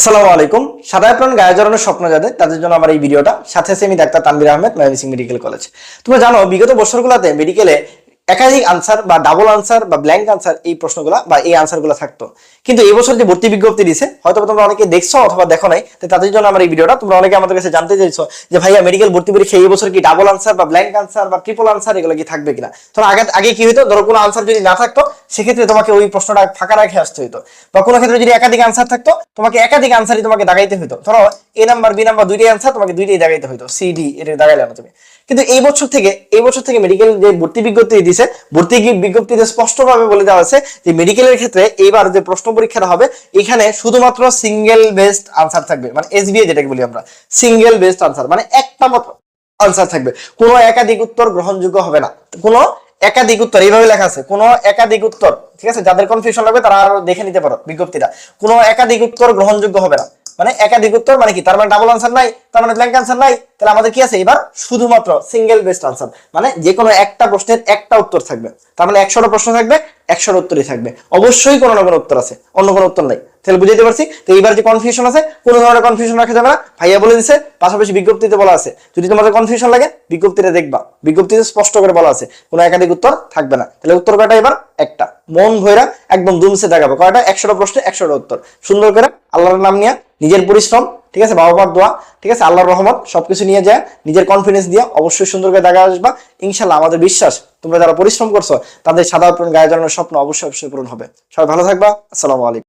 আসসালামু আলাইকুম। সাদা প্রাণ, গায়ে জড়ানোর স্বপ্ন যাদের, তাদের জন্য আমার এই ভিডিওটা। সাথে আমি doctor Tanvir Ahmed Mymensingh medical college. তোমরা জানো, বিগত বছরগুলোতে মেডিকেলে একাধিক আনসার বা ডাবল আনসার বা ব্ল্যাঙ্ক আনসার এই প্রশ্নগুলো বা এই আনসারগুলো থাকতো। কিন্তু এই বছর যে ভর্তি বিজ্ঞপ্তি দিছে হয়তো তোমরা অনেকে দেখছ অথবা দেখো নাই, তো তাদের জন্য আমার এই ভিডিওটা তোমরা অনেকে আমাদের কাছে জানতে চাইছো যে ভাইয়া মেডিকেল ভর্তি পরীক্ষা এই বছর কি ডাবল আনসার বা ব্ল্যাঙ্ক আনসার বা ট্রিপল আনসার এগুলো কি থাকবে কিনা? ধরো আগে আগে কি হতো ধরো কোনো আনসার যদি না থাকতো, সেক্ষেত্রে তোমাকে ওই প্রশ্নটা ফাঁকা রেখে আসতে হতো বা কোনো ক্ষেত্রে যদি একাধিক আনসার থাকতো, তোমাকে একাধিক আনসারই তোমাকে দাগাইতে হতো ধরো এ নাম্বার বি নাম্বার দুইটাই আনসার তোমাকে দুইটাই দাগাইতে হতো সি ডি এটা দাগাইলে না তুমি। কিন্তু এই বছর থেকে, এই বছর থেকে মেডিকেল যে ভর্তি বিজ্ঞপ্তি দিছে ভর্তি গি- বিজ্ঞপ্তিতে স্পষ্টভাবে বলে দেওয়া আছে যে মেডিকেলের ক্ষেত্রে এইবার যে প্রশ্ন পরীক্ষাটা হবে, এখানে শুধুমাত্র সিঙ্গেল বেস্ট আনসার থাকবে মানে এসবিআই যেটাকে বলি আমরা সিঙ্গেল বেস্ট আনসার মানে একটা মাত্র আনসার থাকবে। কোনো একাধিক উত্তর গ্রহণযোগ্য হবে না। কোনো একাধিক উত্তর, এইভাবে লেখা আছে, কোনো একাধিক উত্তর, ঠিক আছে? যাদের কনফিউশন লাগবে তারা আরও দেখে নিতে পারো বিজ্ঞপ্তিটা। কোনো একাধিক উত্তর গ্রহণযোগ্য হবে না। মানে একাধিক উত্তর মানে কি? তার মানে ডাবল আনসার নাই, তার মানে ব্ল্যাঙ্ক আনসার নাই। তাহলে আমাদের কি আছে? এবার শুধুমাত্র সিঙ্গেল বেস্ট আনসার মানে যে কোনো একটা প্রশ্নের একটা উত্তর থাকবে। তার মানে একশোটা প্রশ্ন থাকবে একশোটা উত্তরই থাকবে। অবশ্যই কোনো না কোনো উত্তর আছে, অন্য কোনো উত্তর নাই। তাহলে বুঝাইতে পারছি? তো এইবার যে কনফিউশন আছে, কোনো ধরনের কনফিউশন রাখা যাবে না। ভাইয়া বলে দিছে, পাশাপাশি বিজ্ঞপ্তিতে বলা আছে। যদি তোমাদের কনফিউশন লাগে, বিজ্ঞপ্তিটা দেখবা। বিজ্ঞপ্তিতে স্পষ্ট করে বলা আছে, কোনো একাধিক উত্তর থাকবে না। তাহলে উত্তর কয়টা এবার? একটা। মন ভৈরা একদম দুমসে দেখাবো। কয়টা? একশোটা প্রশ্নে একশোটা উত্তর। সুন্দর করে আল্লাহর নাম নিয়ে নিজের পরিশ্রম, ঠিক আছে? বাবা মার দোয়া, ঠিক আছে? আল্লাহর রহমত, সবকিছু নিয়ে যায়। নিজের কনফিডেন্স দিয়ে অবশ্যই সুন্দর করে দেখা আসবা। ইনশাল্লাহ আমাদের বিশ্বাস, তোমরা যারা পরিশ্রম করছ, তাদের সাধারণ গায়ে জড়ানোর স্বপ্ন অবশ্যই অবশ্যই পূরণ হবে। সবাই ভালো থাকবা। আসসালামু আলাইকুম।